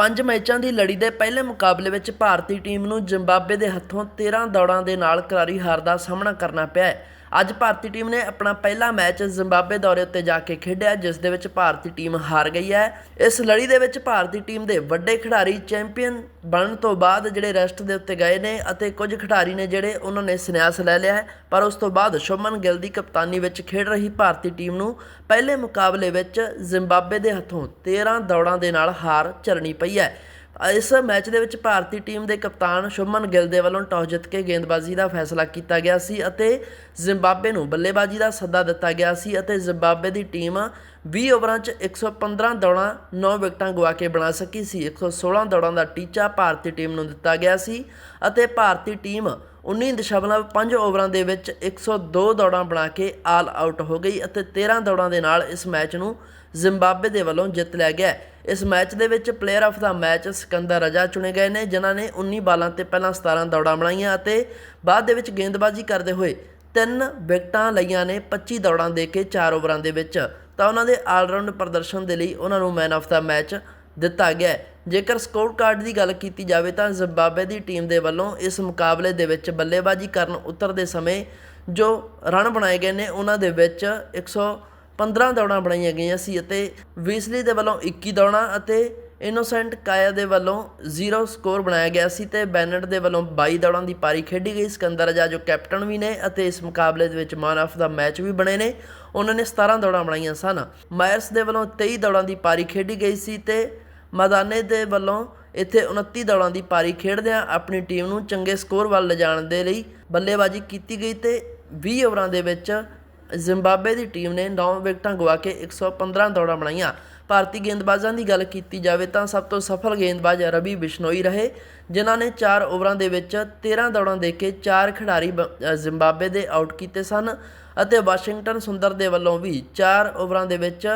ਪੰਜ ਮੈਚਾਂ ਦੀ ਲੜੀ ਦੇ ਪਹਿਲੇ ਮੁਕਾਬਲੇ ਵਿੱਚ ਭਾਰਤੀ ਟੀਮ ਨੂੰ ਜ਼ਿੰਬਾਬਵੇ ਦੇ ਹੱਥੋਂ 13 ਦੌੜਾਂ ਦੇ ਨਾਲ ਕਰਾਰੀ ਹਾਰ ਦਾ ਸਾਹਮਣਾ ਕਰਨਾ ਪਿਆ ਹੈ। ਅੱਜ ਭਾਰਤੀ ਟੀਮ ਨੇ ਆਪਣਾ ਪਹਿਲਾ ਮੈਚ ਜ਼ਿੰਬਾਬਵੇ ਦੌਰੇ ਉੱਤੇ ਜਾ ਕੇ ਖੇਡਿਆ, ਜਿਸ ਦੇ ਵਿੱਚ ਭਾਰਤੀ ਟੀਮ ਹਾਰ ਗਈ ਹੈ। ਇਸ ਲੜੀ ਦੇ ਵਿੱਚ ਭਾਰਤੀ ਟੀਮ ਦੇ ਵੱਡੇ ਖਿਡਾਰੀ ਚੈਂਪੀਅਨ ਬਣਨ ਤੋਂ ਬਾਅਦ ਜਿਹੜੇ ਰੈਸਟ ਦੇ ਉੱਤੇ ਗਏ ਨੇ ਅਤੇ ਕੁਝ ਖਿਡਾਰੀ ਨੇ ਜਿਹੜੇ ਉਹਨਾਂ ਨੇ ਸੰਨਿਆਸ ਲੈ ਲਿਆ ਹੈ, ਪਰ ਉਸ ਤੋਂ ਬਾਅਦ ਸ਼ੁਭਮਨ ਗਿੱਲ ਦੀ ਕਪਤਾਨੀ ਵਿੱਚ ਖੇਡ ਰਹੀ ਭਾਰਤੀ ਟੀਮ ਨੂੰ ਪਹਿਲੇ ਮੁਕਾਬਲੇ ਵਿੱਚ ਜ਼ਿੰਬਾਬਵੇ ਦੇ ਹੱਥੋਂ 13 ਦੌੜਾਂ ਦੇ ਨਾਲ ਹਾਰ ਝੱਲਣੀ ਪਈ ਹੈ। ਇਸ ਮੈਚ ਦੇ ਵਿੱਚ ਭਾਰਤੀ ਟੀਮ ਦੇ ਕਪਤਾਨ ਸ਼ੁਭਮਨ ਗਿੱਲ ਦੇ ਵੱਲੋਂ ਟਾਸ ਜਿੱਤ ਕੇ ਗੇਂਦਬਾਜ਼ੀ ਦਾ ਫੈਸਲਾ ਕੀਤਾ ਗਿਆ ਸੀ ਅਤੇ ਜ਼ਿੰਬਾਬਵੇ ਨੂੰ ਬੱਲੇਬਾਜ਼ੀ ਦਾ ਸੱਦਾ ਦਿੱਤਾ ਗਿਆ ਸੀ ਅਤੇ ਜ਼ਿੰਬਾਬਵੇ ਦੀ ਟੀਮ 20 ਓਵਰਾਂ 'ਚ 115 ਦੌੜਾਂ 9 ਵਿਕਟਾਂ ਗਵਾ ਕੇ ਬਣਾ ਸਕੀ ਸੀ। 116 ਦੌੜਾਂ ਦਾ ਟੀਚਾ ਭਾਰਤੀ ਟੀਮ ਨੂੰ ਦਿੱਤਾ ਗਿਆ ਸੀ ਅਤੇ ਭਾਰਤੀ ਟੀਮ 19.5 ਓਵਰਾਂ ਦੇ ਵਿੱਚ 102 ਦੌੜਾਂ ਬਣਾ ਕੇ ਆਲ ਆਊਟ ਹੋ ਗਈ ਅਤੇ 13 ਦੌੜਾਂ ਦੇ ਨਾਲ ਇਸ ਮੈਚ ਨੂੰ ਜ਼ਿੰਬਾਬਵੇ ਦੇ ਵੱਲੋਂ ਜਿੱਤ ਲਿਆ ਗਿਆ। ਇਸ ਮੈਚ ਦੇ ਵਿੱਚ ਪਲੇਅਰ ਆਫ ਦਾ ਮੈਚ ਸਿਕੰਦਰ ਰਜਾ ਚੁਣੇ ਗਏ ਨੇ, ਜਿਨ੍ਹਾਂ ਨੇ 19 ਬਾਲਾਂ ਤੇ ਪਹਿਲਾਂ 17 ਦੌੜਾਂ ਬਣਾਈਆਂ ਅਤੇ ਬਾਅਦ ਦੇ ਵਿੱਚ ਗੇਂਦਬਾਜ਼ੀ ਕਰਦੇ ਹੋਏ ਤਿੰਨ ਵਿਕਟਾਂ ਲਈਆਂ ਨੇ 25 ਦੌੜਾਂ ਦੇ ਕੇ 4 ਓਵਰਾਂ ਦੇ ਵਿੱਚ। ਤਾਂ ਉਹਨਾਂ ਦੇ ਆਲਰਾਊਂਡ ਪ੍ਰਦਰਸ਼ਨ ਦੇ ਲਈ ਉਹਨਾਂ ਨੂੰ ਮੈਨ ਆਫ ਦਾ ਮੈਚ ਦਿੱਤਾ ਗਿਆ। ਜੇਕਰ ਸਕੋਰ ਕਾਰਡ ਦੀ ਗੱਲ ਕੀਤੀ ਜਾਵੇ ਤਾਂ ਜ਼ਿੰਬਾਬਵੇ ਦੀ ਟੀਮ ਦੇ ਵੱਲੋਂ ਇਸ ਮੁਕਾਬਲੇ ਦੇ ਵਿੱਚ ਬੱਲੇਬਾਜ਼ੀ ਕਰਨ ਉਤਰਦੇ ਸਮੇਂ ਜੋ ਰਨ ਬਣਾਏ ਗਏ ਨੇ, ਉਹਨਾਂ ਦੇ ਵਿੱਚ 115 ਦੌੜਾਂ ਬਣਾਈਆਂ ਗਈਆਂ ਸੀ ਅਤੇ ਵੀਸਲੀ ਦੇ ਵੱਲੋਂ 21 ਦੌੜਾਂ ਅਤੇ ਇਨੋਸੈਂਟ ਕਾਇਆ ਦੇ ਵੱਲੋਂ 0 ਸਕੋਰ ਬਣਾਇਆ ਗਿਆ ਸੀ ਤੇ ਬੈਨਟ ਦੇ ਵੱਲੋਂ 22 ਦੌੜਾਂ ਦੀ ਪਾਰੀ ਖੇਡੀ ਗਈ। ਸਿਕੰਦਰ ਰਜਾ ਜੋ ਕੈਪਟਨ ਵੀ ਨੇ ਅਤੇ ਇਸ ਮੁਕਾਬਲੇ ਦੇ ਵਿੱਚ ਮੈਨ ਆਫ ਦਾ ਮੈਚ ਵੀ ਬਣੇ ਨੇ, ਉਹਨਾਂ ਨੇ 17 ਦੌੜਾਂ ਬਣਾਈਆਂ ਸਨ। ਮਾਇਰਸ ਦੇ ਵੱਲੋਂ 23 ਦੌੜਾਂ ਦੀ ਪਾਰੀ ਖੇਡੀ ਗਈ ਸੀ ਤੇ ਮਦਾਨੇ ਦੇ ਵੱਲੋਂ ਇੱਥੇ 29 ਦੌੜਾਂ ਦੀ ਪਾਰੀ ਖੇਡਦਿਆਂ ਆਪਣੀ ਟੀਮ ਨੂੰ ਚੰਗੇ ਸਕੋਰ ਵੱਲ ਲਿਜਾਣ ਦੇ ਲਈ ਬੱਲੇਬਾਜ਼ੀ ਕੀਤੀ ਗਈ ਤੇ 20 ਓਵਰਾਂ ਦੇ ਵਿੱਚ ਜ਼ਿੰਬਾਬਵੇ ਦੀ ਟੀਮ ਨੇ 9 ਵਿਕਟਾਂ ਗਵਾ ਕੇ 115 ਦੌੜਾਂ ਬਣਾਈਆਂ। ਭਾਰਤੀ ਗੇਂਦਬਾਜ਼ਾਂ ਦੀ ਗੱਲ ਕੀਤੀ ਜਾਵੇ ਤਾਂ ਸਭ ਤੋਂ ਸਫਲ ਗੇਂਦਬਾਜ਼ ਰਵੀ ਬਿਸ਼ਨੋਈ ਰਹੇ ਜਿਨ੍ਹਾਂ ਨੇ 4 ਓਵਰਾਂ ਦੇ ਵਿੱਚ 13 ਦੌੜਾਂ ਦੇ ਕੇ 4 ਖਿਡਾਰੀ ਬ- ਅ, ਜ਼ਿੰਬਾਬਵੇ ਦੇ ਆਊਟ ਕੀਤੇ ਸਨ ਅਤੇ ਵਾਸ਼ਿੰਗਟਨ ਸੁੰਦਰ ਦੇ ਵੱਲੋਂ ਵੀ 4 ਓਵਰਾਂ ਦੇ ਵਿੱਚ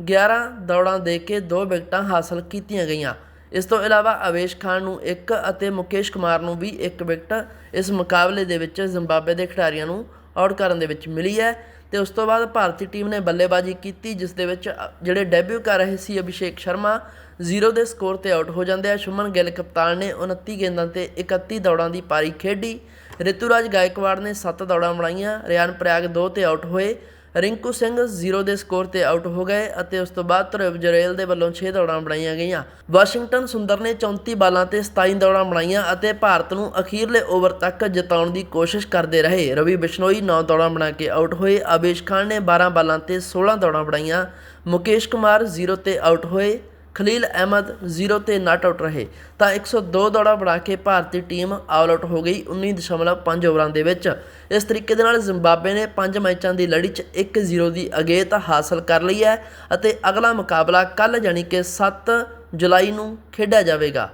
11 ਦੌੜਾਂ ਦੇ ਕੇ 2 ਵਿਕਟਾਂ ਹਾਸਲ ਕੀਤੀਆਂ ਗਈਆਂ। ਇਸ ਤੋਂ ਇਲਾਵਾ ਅਵੇਸ਼ ਖਾਨ ਨੂੰ 1 ਅਤੇ ਮੁਕੇਸ਼ ਕੁਮਾਰ ਨੂੰ ਵੀ 1 ਵਿਕਟ ਇਸ ਮੁਕਾਬਲੇ ਦੇ ਵਿੱਚ ਜ਼ਿੰਬਾਬਵੇ ਦੇ ਖਿਡਾਰੀਆਂ ਨੂੰ ਆਊਟ ਕਰਨ ਦੇ ਵਿੱਚ ਮਿਲੀ ਹੈ ਤੇ ਉਸ ਤੋਂ ਬਾਅਦ ਭਾਰਤੀ ਟੀਮ ਨੇ ਬੱਲੇਬਾਜ਼ੀ ਕੀਤੀ, ਜਿਸ ਦੇ ਵਿੱਚ ਜਿਹੜੇ ਡੈਬਿਊ ਕਰ ਰਹੇ ਸੀ ਅਭਿਸ਼ੇਕ ਸ਼ਰਮਾ 0 ਦੇ ਸਕੋਰ ਤੇ ਆਊਟ ਹੋ ਜਾਂਦੇ ਆ। ਸ਼ੁਮਨ ਗਿੱਲ, ਕਪਤਾਨ ਨੇ 29 ਗੇਂਦਾਂ ਤੇ 31 ਦੌੜਾਂ ਦੀ ਪਾਰੀ ਖੇਡੀ। ਰਿਤੂਰਾਜ ਗਾਇਕਵਾੜ ਨੇ 7 ਦੌੜਾਂ ਬਣਾਈਆਂ। ਰਿਆਨ ਪ੍ਰਯਾਗ 2 ਤੇ ਆਊਟ ਹੋਏ। ਰਿੰਕੂ ਸਿੰਘ 0 ਦੇ ਸਕੋਰ ਤੇ ਆਊਟ ਹੋ ਗਏ ਅਤੇ ਉਸ ਤੋਂ ਬਾਅਦ ਧਰਵ ਜਰੇਲ ਦੇ ਵੱਲੋਂ 6 ਦੌੜਾਂ ਬਣਾਈਆਂ ਗਈਆਂ। ਵਾਸ਼ਿੰਗਟਨ ਸੁੰਦਰ ਨੇ 34 ਬਾਲਾਂ ਤੇ 27 ਦੌੜਾਂ ਬਣਾਈਆਂ ਅਤੇ ਭਾਰਤ ਨੂੰ ਅਖੀਰਲੇ ਓਵਰ ਤੱਕ ਜਿਤਾਉਣ ਦੀ ਕੋਸ਼ਿਸ਼ ਕਰਦੇ ਰਹੇ। ਰਵੀ ਬਿਸ਼ਨੋਈ 9 ਦੌੜਾਂ ਬਣਾ ਕੇ ਆਊਟ ਹੋਏ। ਆਬੇਸ਼ ਖਾਨ ਨੇ 12 ਬਾਲਾਂ ਤੇ 16 ਦੌੜਾਂ ਬਣਾਈਆਂ। ਮੁਕੇਸ਼ ਕੁਮਾਰ 0 ਤੇ ਆਊਟ ਹੋਏ। ਖਲੀਲ ਅਹਿਮਦ 0 ਤੇ ਨਾਟ ਆਊਟ ਰਹੇ ਤਾਂ 102 ਦੌੜਾਂ ਬਣਾ ਕੇ ਭਾਰਤੀ ਟੀਮ ਆਲ ਆਊਟ ਹੋ ਗਈ 19.5 ਓਵਰਾਂ ਦੇ ਵਿੱਚ। ਇਸ ਤਰੀਕੇ ਦੇ ਨਾਲ ਜ਼ਿੰਬਾਬਵੇ ਨੇ 5 ਮੈਚਾਂ ਦੀ ਲੜੀ 'ਚ 1-0 ਦੀ ਅਗੇਤ ਹਾਸਲ ਕਰ ਲਈ ਹੈ ਅਤੇ ਅਗਲਾ ਮੁਕਾਬਲਾ ਕੱਲ ਯਾਨੀ ਕਿ 7 ਜੁਲਾਈ ਨੂੰ ਖੇਡਿਆ ਜਾਵੇਗਾ।